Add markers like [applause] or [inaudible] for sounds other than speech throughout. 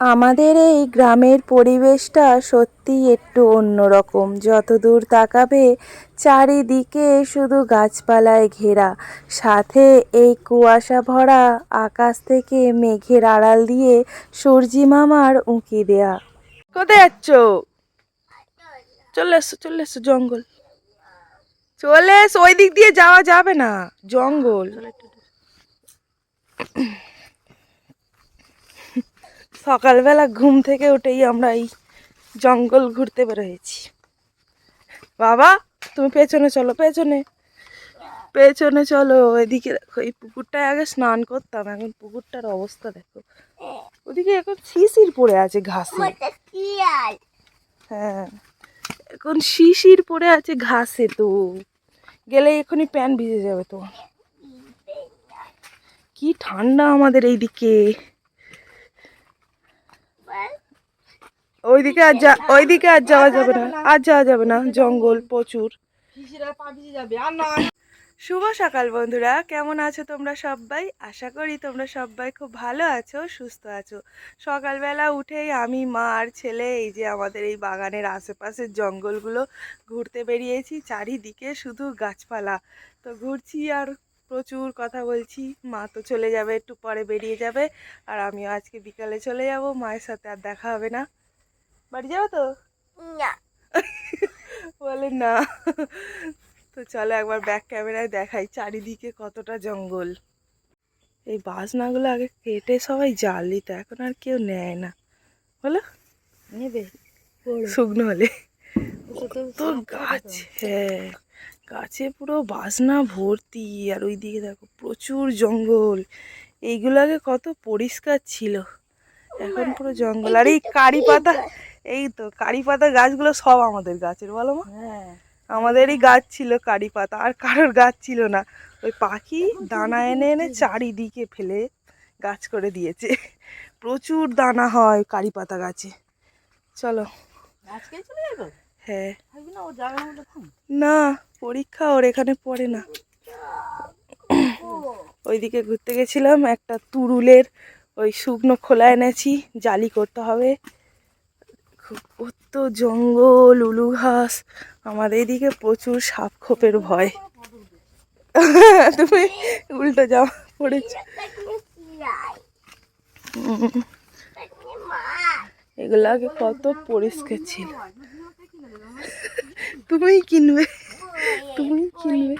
আমাদের এই গ্রামের পরিবেশটা সত্যিই একটু অন্যরকম। যতদূর তাকাবে, চারিদিকে শুধু গাছপালায় ঘেরা। সাথে এই কুয়াশা ভরা আকাশ থেকে মেঘের আড়াল দিয়ে সূর্যি মামার উঁকি দেয়া। কোথায় যাচ্ছ? চলে এসো চলে এসো, জঙ্গল। চলে এসো ওই দিক দিয়ে যাওয়া যাবে না, জঙ্গল। সকালবেলা ঘুম থেকে উঠেই আমরা এই জঙ্গল ঘুরতে বেরোয়েছি। বাবা তুমি পেছনে চলো পেছনে। পেছনে চলো এদিকে দেখো এই পুকুরটায় আগে স্নান করতাম এখন পুকুরটার অবস্থা দেখো। ওদিকে এখন শিশির পড়ে আছে ঘাসে। হ্যাঁ এখন শিশির পড়ে আছে ঘাসে তো। গেলে এখনই প্যান ভিজে যাবে তো। কি ঠান্ডা আমাদের এইদিকে। ওইদিকে আর যা, ওইদিকে আর যাওয়া যাবে না, আর যাওয়া যাবে না। জঙ্গল, প্রচুর। শুভ সকাল বন্ধুরা, কেমন আছো তোমরা সবাই আশা করি তোমরা সবাই খুব ভালো আছো, সুস্থ আছো। সকালবেলা উঠেই আমি, মা আর ছেলে, এই যে আমাদের এই বাগানের আশেপাশের জঙ্গলগুলো ঘুরতে বেরিয়েছি। চারিদিকে শুধু গাছপালা। তো ঘুরছি আর প্রচুর কথা বলছি। মা তো চলে যাবে, একটু পরে বেরিয়ে যাবে। আর আমিও আজকে বিকালে চলে যাব, মায়ের সাথে আর দেখা হবে না। বাড়ি যাব তো? বলে না। তো চলো একবার ব্যাক ক্যামেরায় দেখাই চারিদিকে কতটা জঙ্গল। এই বাসনাগুলো আগে কেটে সবাই জাল দিত এখন আর কেউ নেয় না। বলো? নেবে? শুকনো হলে। তো গাছ হ্যাঁ। গাছে পুরো বাসনা ভর্তি আর ওই দিকে দেখো প্রচুর জঙ্গল। এইগুলো আগে কত পরিষ্কার ছিল। এখন পুরো জঙ্গল। আর এই কারি পাতা এই তো কারি পাতা গাছগুলো সব আমাদের গাছের বলো মা। হ্যাঁ। আমাদেরই গাছ ছিল কারি পাতা আর কারোর গাছ ছিল না। ওই পাখি দানা এনে এনে চারিদিকে ফেলে গাছ করে দিয়েছে। প্রচুর দানা হয় কারি পাতা গাছে। চলো। হ্যাঁ। না পরীক্ষা ওর এখানে পড়ে না। ওইদিকে ঘুরতে গেছিলাম একটা তুরুলের ওই শুকনো খোলা এনেছি জালি করতে হবে। কত জঙ্গল উলু ঘাস আমাদের এদিকে প্রচুর সাপ খোপের ভয়। তুমি উল্টো জামা পড়েছ। এগুলো আগে কত পরিষ্কার ছিল। তুমি কিনবে। তুমি কিনবে।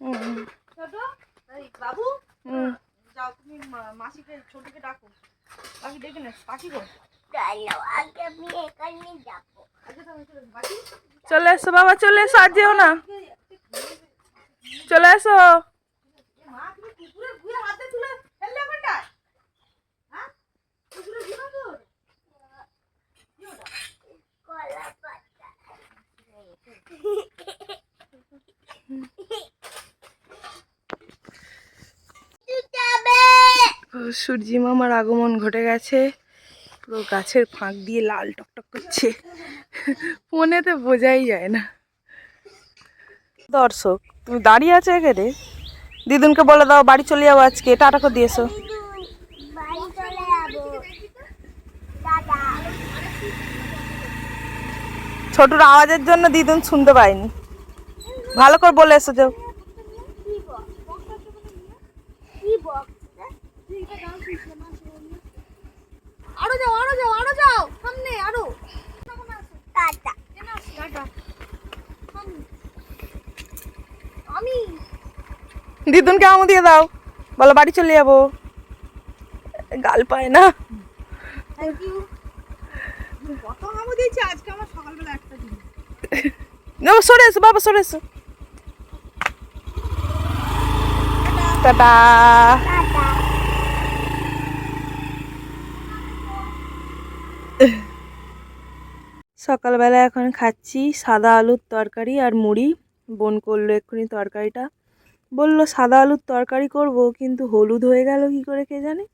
হুম, বাবু? হুম। যাও তুমি মা- মাসিকে ছোটকে ডাকো। পাখি ডেকে নে পাখি গো আগে তো আমি চলে পাখি চলে এসো বাবা চলে এসো আর যেও না। চলে এসো। মা [laughs] তুমি কুকুরের ঘুরে হাতে তুলে ফেললে কোনটায় হ্যাঁ কুকুরের ঘুরে তোর সূর্যি মামার আগমন ঘটে গেছে। পুরো গাছের ফাঁক দিয়ে লাল টকটক করছে। ফোনেতে বোঝাই যায় না। দর্শক, তুমি দাঁড়িয়ে আছো এখানে? দিদুনকে বলে দাও, বাড়ি চলে যাব আজকে। টাটা করে দিয়েছ। ছোটুর আওয়াজের জন্য দিদুন শুনতে পাইনি ভালো করে বলে এসো যাও কি বক কি বক আরও যাও আরও যাও আরও যাও। সামনে আরও। টাটা। টাটা। আমি। দিদুনকে আমু দিয়ে দাও। বলো বাড়ি চলে যাব। গাল পায় না। থ্যাংক ইউ কত হামু দিয়েছি আজকে আমার সকালবেলা একটা দিন। না সরে এসো বাবা সরে এসো। টাটা। সকালবেলা এখন খাচ্ছি সাদা আলুর তরকারি আর মুড়ি। বোন করল এক্ষুনি তরকারিটা। বলল, সাদা আলুর তরকারি করব, কিন্তু হলুদ হয়ে গেল কি করে কে জানে?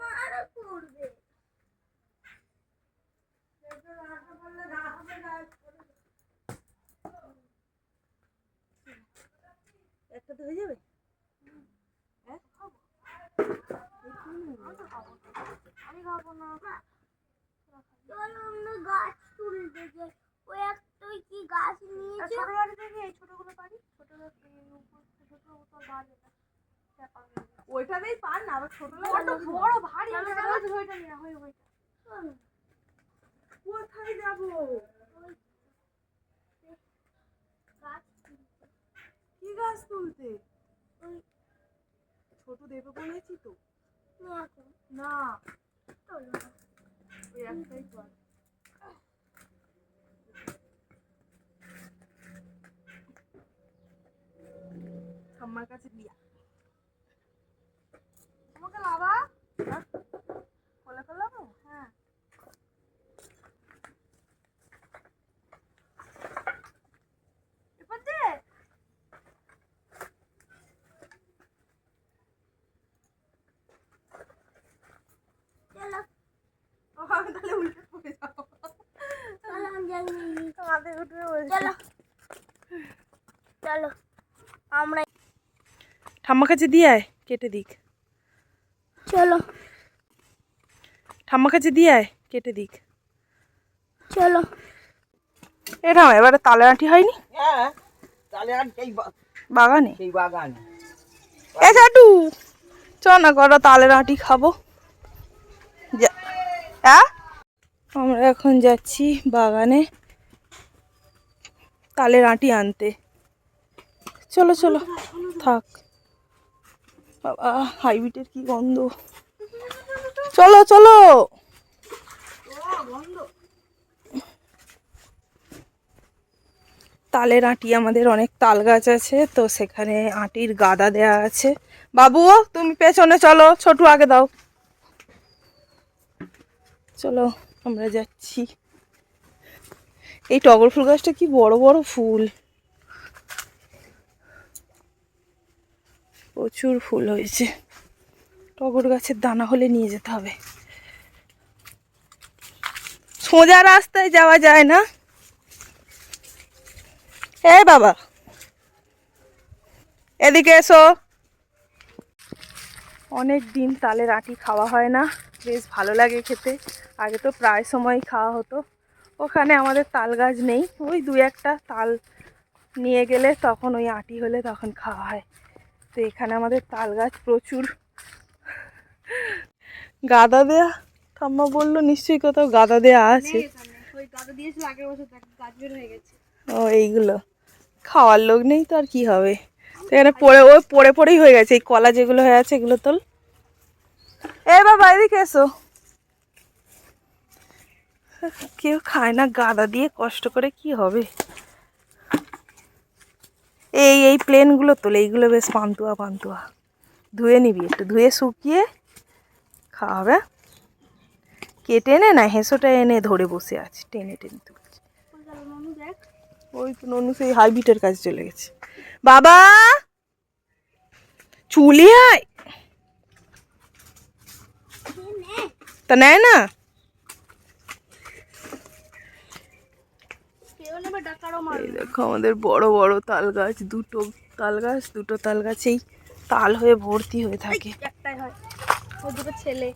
মারা করবে উঠবে হয়ে যাবে? আমি খাব না গাছ তুলতে যাই ওই একটা ওই কি গাছ নিয়েছে ছোট গাড়ি থেকে এই ছোটগুলো পারি ছোট ছোট ওইটাতেই পার না আবার ছোট বড় ভারী আছে ওইটা নিয়ে হয় ওইটা। কোথায় যাব গাছ কি গাছ তুলতে। ছোট দেবে বলেছি তো নিয়ে আসো না চলো ওই একটাই কর ঠাম্মার কাছে দিয়া আমাকে লাভা কোলে ফেলাবো হ্যাঁ এবার দে চলো ও, আমি তাহলে উল্টে পড়ে যাব চলো আমি যাই নিয়ে মাথায় উঠবে বলছে চলো চলো আমরা ঠাম্মার কাছে দিয়ে আয় কেটে দিক। চলো। ঠাম্মার কাছে দিয়ে আয় কেটে দিক। চলো। এটা এবারে তালে আঁটি হয়নি? হ্যাঁ আর সেই বাগানে? সেই বাগান। এ চাটু চ না কটা তালের আঁটি খাব। যা হ্যাঁ আমরা এখন যাচ্ছি বাগানে তালের আঁটি আনতে। চলো চলো। থাক। বাবা, হাইব্রিডের কি গন্ধ। চলো চলো। তালের আঁটি, আমাদের অনেক তাল গাছ আছে, তো সেখানে আঁটির গাদা দেয়া আছে। বাবু, তুমি পেছনে চলো, ছোটু আগে দাও। চলো, আমরা যাচ্ছি। এই টগর ফুল গাছটা কি বড় বড় ফুল? প্রচুর ফুল হয়েছে। টগর গাছের দানা হলে নিয়ে যেতে হবে। সোজা রাস্তায় যাওয়া যায় না? এ বাবা। এদিকে এসো। অনেক দিন তালের আটি খাওয়া হয় না। বেশ ভালো লাগে খেতে। আগে তো প্রায় সময় খাওয়া হতো। ওখানে আমাদের তাল গাছ নেই। ওই দু একটা তাল নিয়ে গেলে তখন ওই আটি হলে তখন খাওয়া হয়। তো এখানে আমাদের তাল গাছ প্রচুর। গাদা দেয়া? ঠাম্মা বলল নিশ্চয়ই কোথাও গাদা দেয়া আছে। ও এইগুলো। খাওয়ার লোক নেই তো আর কি হবে? তো এখানে পড়ে ও পড়ে পড়েই হয়ে গেছে এই কলা যেগুলো হয়ে আছে এগুলো তোল। এ বাবা এদিকে এসো। কেউ খায় না গাদা দিয়ে কষ্ট করে কি হবে? এই এই প্লেনগুলো তোলে, এইগুলো বেশ পান্তুয়া পান্তুয়া। ধুয়ে নিবি, একটু ধুয়ে শুকিয়ে খাওয়াবে। কেটে এনে না হেঁসোটা এনে ধরে বসে আছে, টেনে টেনে তুলছে। ওই তো ননু সেই হাইব্রিডের কাছে চলে গেছে। বাবা! চুলি আয়! তা নেয় না কেউ নেবে ডাকারও মার এই দেখো আমাদের বড় বড় তাল গাছ দুটো তাল গাছ দুটো তাল গাছেই তাল হয়ে ভর্তি হয়ে থাকে। ছেলে।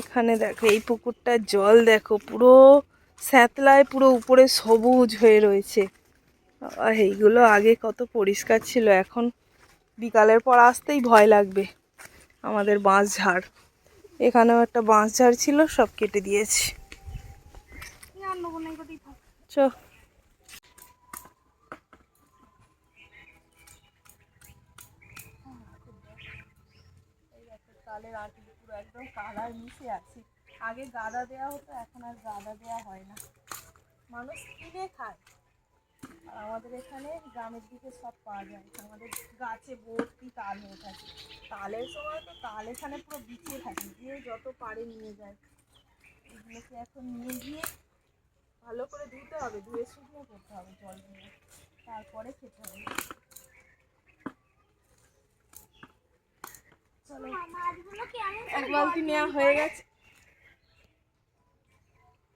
এখানে দেখো এই পুকুরটার জল দেখো পুরো স্যাতলায় পুরো উপরে সবুজ হয়ে রয়েছে। আর এইগুলো আগে কত পরিষ্কার ছিল এখন বিকালের পর আসতেই ভয় লাগবে। আমাদের বাঁশ ঝাড়। এখানেও একটা বাঁশ ঝাড় ছিল সব কেটে দিয়েছে। আটি পুরো একদম কালার মিশে আছে। আগে গাদা দেওয়া হতো, এখন আর গাদা দেওয়া হয় না। মানুষ কিনে খায়। আর আমাদের এখানে গ্রামের দিকে সব পাওয়া যায়। আমাদের গাছে ভর্তি তাল হয়ে থাকে। তালের সময় তো তাল এখানে পুরো বিছিয়ে থাকে। যে যত পারে নিয়ে যায়। এগুলোকে এখন নিয়ে গিয়ে ভালো করে ধুতে হবে, ধুয়ে শুকনো করতে হবে জল দিয়ে, তারপরে খেতে হবে। এক বালতি নেওয়া হয়ে গেছে।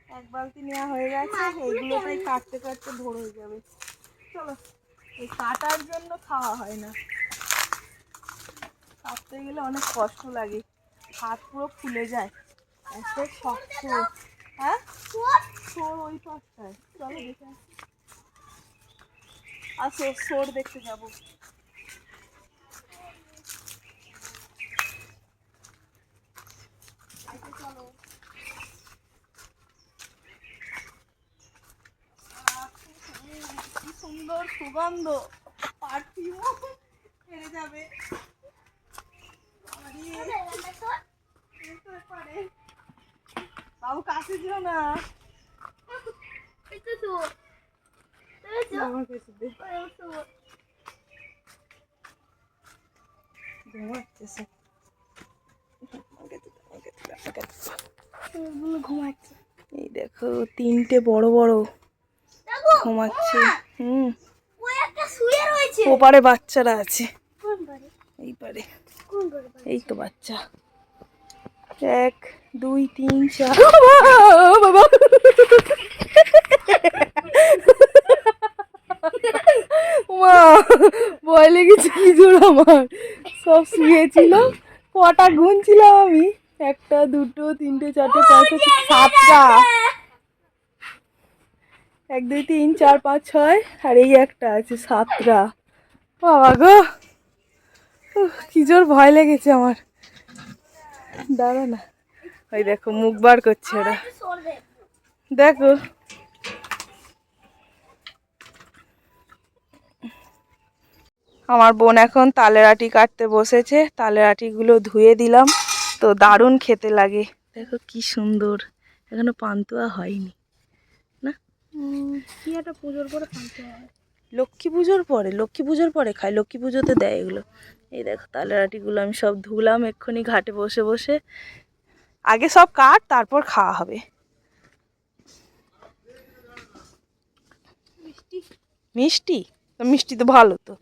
এক বালতি নেওয়া হয়ে গেছে কাটতে কাটতে ভোর হয়ে যাবে। চলো, এই কাটার জন্য খাওয়া হয় না। কাটতে গেলে অনেক কষ্ট লাগে, হাত পুরো ফুলে যায়, এত শক্ত। হ্যাঁ? সোর ওই পাশটায়। চলো দেখে আসো। সোর দেখতে যাব। কি সুন্দর সুগন্ধ। পারফিউম হেরে যাবে। বাবু কাছে যেও না। আমার এই দেখো, তিনটে বড় বড় ঘুমাচ্ছে। হুম। ওপারে বাচ্চারা আছে। এই পারে। এই তো বাচ্চা। এক, দুই, তিন, চার। মা ভয় লেগেছে কি জোর আমার। সব শুয়েছিল কটা গুনছিলাম আমি। একটা দুটো তিনটে চারটে পাঁচটা সাতটা। এক দুই তিন চার পাঁচ ছয় আর এই একটা আছে সাতটা। বাবা গো কি জোর ভয় লেগেছে আমার। দাঁড়া না। ওই দেখো মুখ বার করছে ওরা। দেখো আমার বোন এখন তালের আটি কাটতে বসেছে তালের আটিগুলো ধুয়ে দিলাম। তো দারুণ খেতে লাগে। দেখো কি সুন্দর এখনও পান্তুয়া হয়নি না? কি একটা পুজোর পরে পান্তে হয়? লক্ষ্মী পুজোর পরে লক্ষ্মী পুজোর পরে খায় লক্ষ্মী পুজোতে দেয় এগুলো। এই দেখো তালের আটিগুলো আমি সব ধুলাম এক্ষুনি ঘাটে বসে বসে। আগে সব কাট তারপর খাওয়া হবে। মিষ্টি? তো মিষ্টি তো ভালো তো।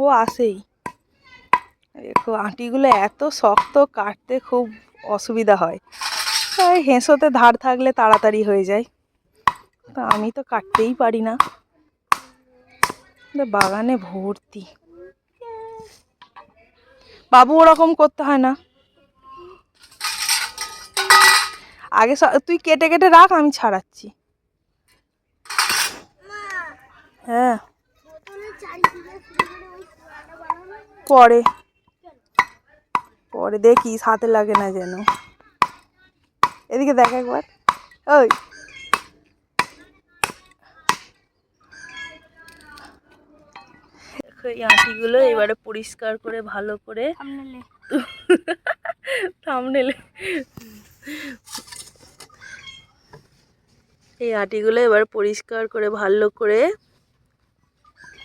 ও আসেই। দেখো, আটিগুলো এত শক্ত কাটতে খুব অসুবিধা হয়। ওই হেঁসোতে ধার থাকলে তাড়াতাড়ি হয়ে যায়। তা আমি তো কাটতেই পারি না। বাগানে ভর্তি। বাবু, ওরকম করতে হয় না। আগে তুই কেটে কেটে রাখ, আমি ছাড়াচ্ছি। হ্যাঁ বোতলের চারিদিকে শুরু করে ওই ফোড়াটা বানানো পরে। পরে দেখি হাতে লাগে না যেন। এদিকে দেখ একবার। ওই। দেখো এই আঁটিগুলো এবারে পরিষ্কার করে ভালো করে থামনেলে। এই আটিগুলো এবার পরিষ্কার করে ভালো করে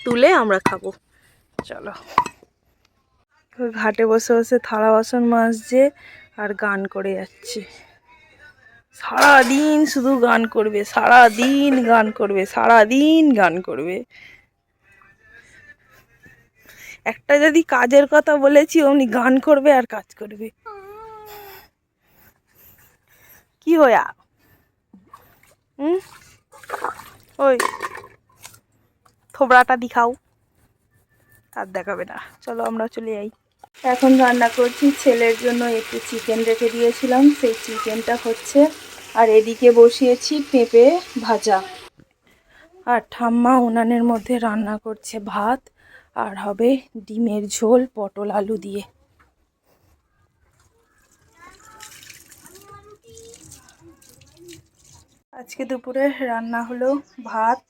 তুলে আমরা খাব। চলো। ঘাটে বসে বসে থালা বাসন মাজছে আর গান করে যাচ্ছে। সারা দিন শুধু গান করবে সারা দিন গান করবে সারা দিন গান করবে। একটা যদি কাজের কথা বলেছি, অমনি গান করবে আর কাজ করবে। কি হয়া? হুম? ওই, থোবড়াটা দিখাও। আর দেখাবে না। চলো আমরা চলে যাই। এখন রান্না করছি। ছেলের জন্য একটু চিকেন রেখে দিয়েছিলাম। সেই চিকেনটা হচ্ছে। আর এদিকে বসিয়েছি পেঁপে ভাজা। আর ঠাম্মা উনানের মধ্যে রান্না করছে ভাত। আর হবে ডিমের ঝোল পটল আলু দিয়ে। আজকে দুপুরে রান্না হলো ভাত।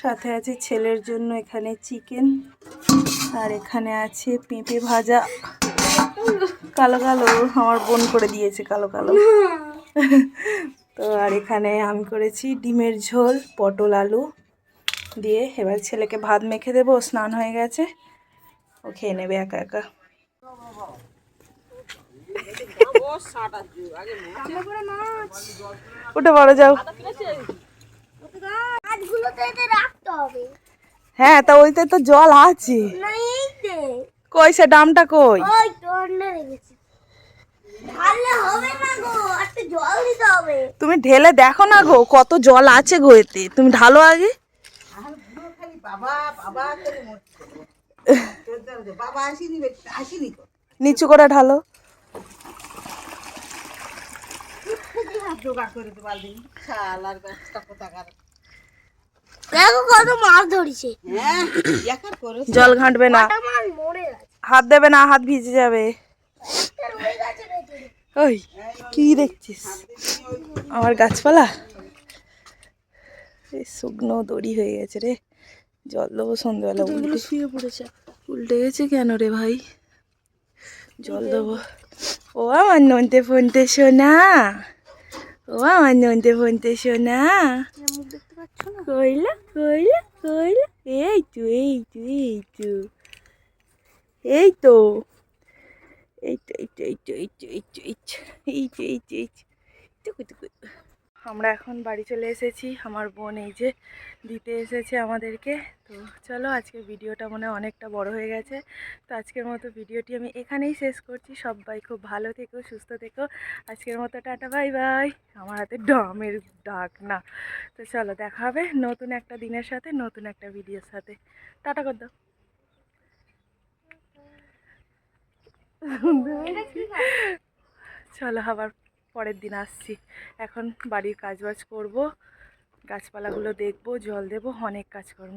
সাথে আছে ছেলের জন্য এখানে চিকেন। আর এখানে আছে পেঁপে ভাজা। কালো কালো আমার বোন করে দিয়েছে কালো কালো। তো আর এখানে আমি করেছি ডিমের ঝোল পটল আলু দিয়ে। এবার ছেলেকে ভাত মেখে দেবো ও স্নান হয়ে গেছে। ও খেয়ে নেবে একা একা। ওটা বড় যাও। গাছগুলোতে এতে রাখতে হবে। হ্যাঁ তা ওইতে তো জল আছে। না কই সে ডামটা কই? ওই তো অন্য রেখেছি ঢাললে হবে না গো একটু জল দিতে হবে। তুমি ঢেলে দেখো না গো কত জল আছে গো এতে। তুমি ঢালো আগে। আর বুড়ো খালি বাবা বাবা করে মরছে। চল, চল, চল। বাবা আসিনি আসিনি নিচু করে ঢালো। জোগাড় করে শালার ব্যবস্থা কোথাকার। দেখো কত মাছ ধরেছে। হ্যাঁ জল ঘাঁটবে না। হাত দেবে না হাত ভিজে যাবে। ওই কি দেখছিস? আমার গাছপালা? এই শুকনো দড়ি হয়ে গেছে রে। জল দেবো সন্ধ্যেবেলা উল্টে। শুয়ে পড়েছে। উল্টে গেছে কেন রে ভাই? জল দেবো। ও আমার নন্টে ফোনতে শোনা। ও আমার নন্টে ফোনতে শোনা। পাচ্ছ না কইলা কইলা কইলা এই তো এই তো এই তো এই তো এই তো এই তো এই তো এই তো এই তো এই তো এই তো এই তো এই তো আমরা এখন বাড়ি চলে এসেছি। আমার বোন এই যে দিতে এসেছে আমাদেরকে। তো চলো আজকের ভিডিওটা মনে হয় অনেকটা বড় হয়ে গেছে। তো আজকের মতো ভিডিওটি আমি এখানেই শেষ করছি। সবাই খুব ভালো থেকো সুস্থ থেকো। আজকের মতো টাটা বাই বাই। আমার হাতে ড্রামের ডাক না। তো চলো দেখা হবে নতুন একটা দিনের সাথে নতুন একটা ভিডিওর সাথে। টাটা কর দাও। চলো আবার পরের দিন আসছি। এখন বাড়ির কাজবাজ করব গাছপালাগুলো দেখব জল দেবো অনেক কাজ করব